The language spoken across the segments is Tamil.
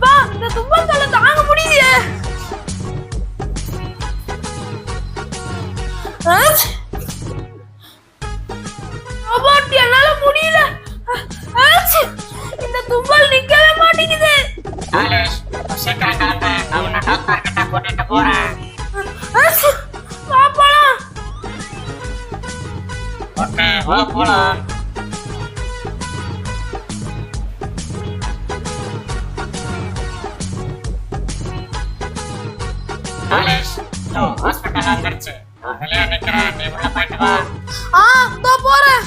பா இந்த தும்மல் தாங்க முடியலையே அப்பாட்டி, என்னால முடியல ஆச்! இந்த தும்மல் நிக்கவே மாட்டேங்குது நாலேஷ் டாக்டர் கிட்ட கூட்டிட்டு போறேன் வா போலாம். நாலேஷ் இதோ ஹாஸ்பிட்டல் வந்துருச்சு நான் வெளியே நிக்கிறேன் நீ உள்ள போயிட்டு வா. ஆ இதோ போறேன்.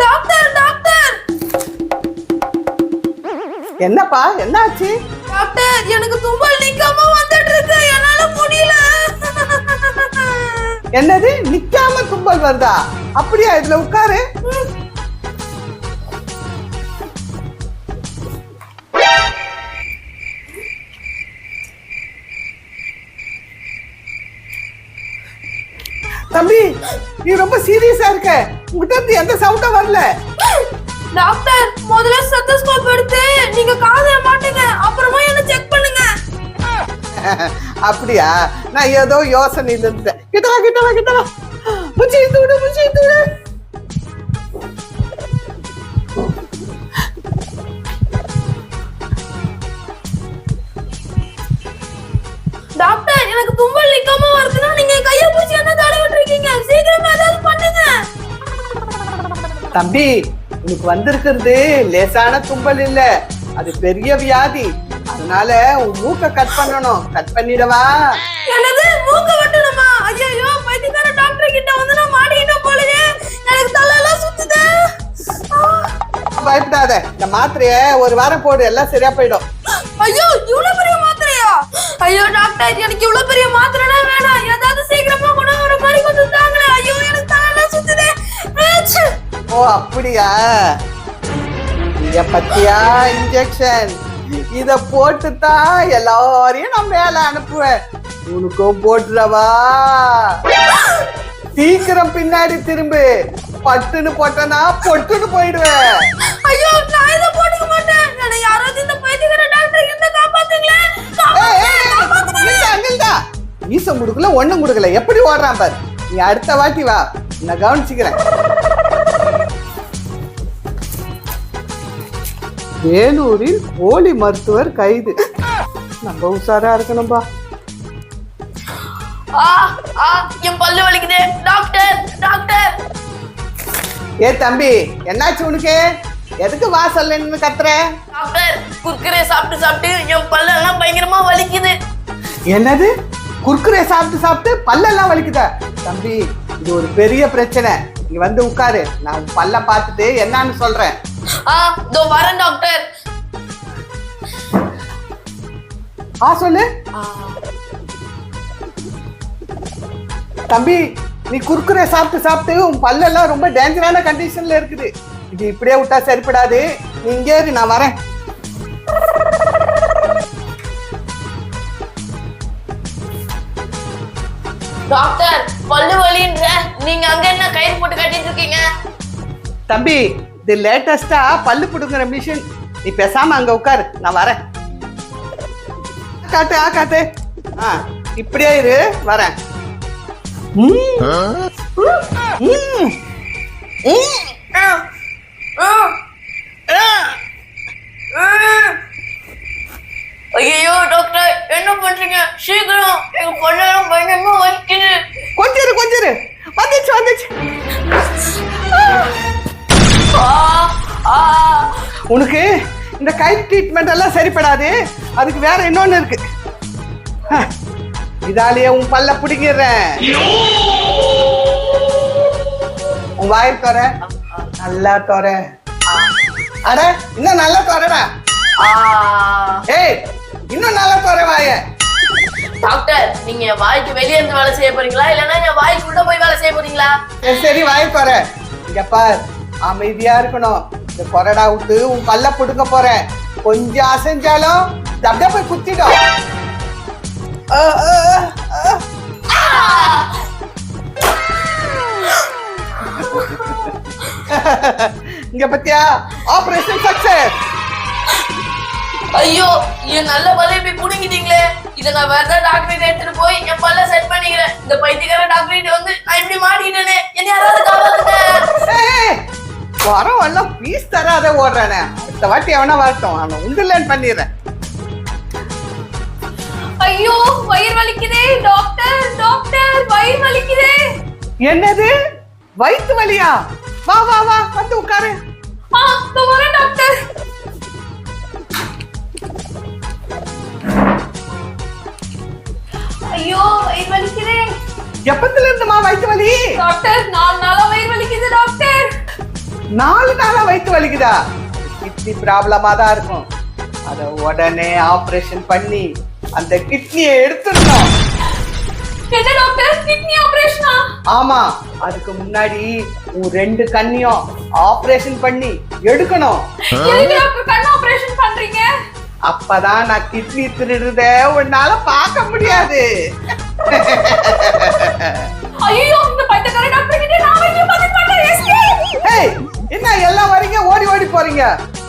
Doctor doctor. என்னப்பா என்னாச்சு? டாக்டர் எனக்கு தும்மல் நிக்காம வந்துட்டு இருக்கு என்னால முடியல. என்னது? நிக்காம தும்பல் வருதா? அப்படியா இதுல உட்காரு. தம்பி நீ ரொம்ப சீரியஸா இருக்க. உங்ககிட்ட இருந்து எந்த சவுண்டும் வரல. அப்படியா? நான் ஏதோ யோசனையில இருந்தேன் கிட்ட வா கிட்ட வா கிட்ட வா முச்சி தூடு முச்சி தூடு டாக்டர் எனக்கு நிக்காம வருதுன்னா நீங்க கைய பூச்சி என்ன தடவிட்டு இருக்கீங்க சீக்கிரமா ஏதாவது பண்ணுங்க. தம்பி உனக்கு வந்திருக்கிறது லேசான தும்பல் இல்ல. அது பெரிய வியாதி. அதனால உன் மூக்க கட் பண்ணணும். கட் பண்ணிடவா? எனது மூக்க வெட்டணுமா? ஐயோ பைத்தியக்கார டாக்டர் கிட்ட வந்து நான் மாட்டிக்கிட்டேன் போலயே. எனக்கு தலையெல்லாம் சுத்துது! பயப்படாத. இந்த மாத்திரைய ஒரு வாரம் போடு. எல்லாம் சரியா போயிடும். ஐயோ இவ்வளவு பெரிய மாத்திரையா? ஐயோ டாக்டர் எனக்கு இவ்வளவு பெரிய மாத்திரைனா வேணாம். ஏதாவது சீக்கிரமா கொண்டு வர மாதிரி கொஞ்சம் தாங்களே. ஐயோ எனக்கு தலையெல்லாம் சுத்துது! ஓ அப்படியா? இத பத்தியா? இன்ஜெக்ஷன் இத போட்டு தான் எல்லாரையும் நான் மேல அனுப்புவேன். உனக்கும் போட்டுறவா? சீக்கிரம் பின்னாடி திரும்பு. பட்டுன்னு போட்டனா பொட்டுன்னு போயிடுவேன். ஐயோ நான் இதை போட்டுக்க மாட்டேன். என்னை யாராவது இந்த பைத்தியக்கார டாக்டர் ஏய், நில்டா, நில்டா. ஈசம் கொடுக்கல ஒண்ணும் கொடுக்கல எப்படி ஓடுறான் பாரு. நீ அடுத்த வாட்டி வா. நான் கவனிச்சுக்கிறேன். வேலூரில் போலி மருத்துவர் கைது. நம்ம உஷாரா இருக்கணும்பா. ஆ ஆ என் பல்லு வலிக்குது. Doctor doctor. ஏ தம்பி என்னாச்சு உனக்கு? எதுக்கு வாசல்ல நின்னு கத்துற? டாக்டர் குர்குரே சாப்பிட்டு சாப்பிட்டு என் பல்லெல்லாம் பயங்கரமா வலிக்குது. என்னது? குர்குரே சாப்பிட்டு சாப்பிட்டு பல்லெல்லாம் வலிக்குதா? தம்பி இது ஒரு பெரிய பிரச்சனை. நீ வந்து உட்காரு. நான் பல்ல பார்த்துட்டு என்னன்னு சொல்றேன். ஆ இதோ வரேன் டாக்டர் ஆ சொல்லு. தம்பி நீ குறுக்குறே சாப்பிட்டு சாப்பிட்டு உன் பல்லெல்லாம் ரொம்ப டேஞ்சரான கண்டிஷன்ல இருக்குது. இது இப்படியே விட்டா சரிப்படாது. நீ இங்கே இரு நான் வரேன். டாக்டர் பல்லு வலின்ற நீங்க அங்க என்ன கயிறு போட்டு கட்டிட்டு இருக்கீங்க? தம்பி இது லேட்டஸ்டா பல்லு பிடுங்குற மிஷின் நீ பேசாம அங்க உட்காரு நான் வரேன் காட்டு ஆ காட்டு ஆ இப்படியே இரு வரேன் ம். ம். ம். உனக்கு இந்த கை ட்ரீட்மெண்ட் எல்லாம் சரிப்படாது. அதுக்கு வேற இன்னொன்னு இருக்கு. இதாலேயே உன் பல்ல பிடிங்கிடுறேன். உன் வாய் தோற நல்லா தோற அட இன்னும் நல்லா தோறடா ஏய் இன்னும் நல்லா தோற வாய. டாக்டர் நீங்க வாய்க்கு வெளியே இருந்து வேலை செய்ய போறீங்களா? இல்லைன்னா என் வாய்க்கு உள்ள போய் வேலை செய்ய போறீங்களா? சரி, சரி வாய் தோற இங்க பார் அமைதியா இருக்கணும். இந்த கொரடா விட்டு உன் பல்ல புடுங்க போறேன். கொஞ்சம் அசைஞ்சாலும் இது போய் குத்திடும். ஆ, இங்க பத்தியா? ஆபரேஷன் சக்சஸ் ஐயோ என் நல்ல பல்லை இப்படி புடுங்கிட்டீங்களே. இதை நான் வேற ஏதாவது டாக்டர் எடுத்துட்டு போய் என் பல்ல செட் பண்ணிக்கிறேன். இந்த பைத்தியக்கார டாக்டர் வந்து நான் இப்படி மாட்டிக்கிட்டேனே. என்ன யாராவது வரம் எல்லாம் பீஸ் தராத ஓடுறானே. அடுத்த வாட்டி எவனா வரட்டும் அவனை உண்டுலன்னு பண்ணிடுறேன். ஐயோ வயிறு வலிக்குதே டாக்டர் டாக்டர் வயிறு வலிக்குதே. என்னது? வயித்து வலியா? வா வா வா வந்து உட்காரு. ஆ வரேன் டாக்டர் ஐயோ வயிறு வலிக்குதே. எப்பத்துல இருந்துமா வயித்து வலி? டாக்டர் நாலு நாளா வயிறு வலிக்குது டாக்டர் நாலு நாளா வயித்து வலிக்குதா? கிட்னி ப்ராப்ளமா தான் இருக்கும். அத உடனே ஆபரேஷன் பண்ணி அந்த கிட்னியை எடுத்துடணும். ஆமா அதுக்கு முன்னாடி உன் ரெண்டு கண்ணியும் ஆபரேஷன் பண்ணி எடுக்கணும். அப்பதான் நான் கிட்னி திருடுறத உன்னால பார்க்க முடியாது.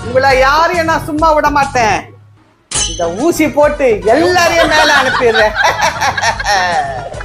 உங்களை யாரையும் நான் சும்மா விட மாட்டேன். இந்த ஊசி போட்டு எல்லாரையும் மேல அனுப்பிடுறேன்.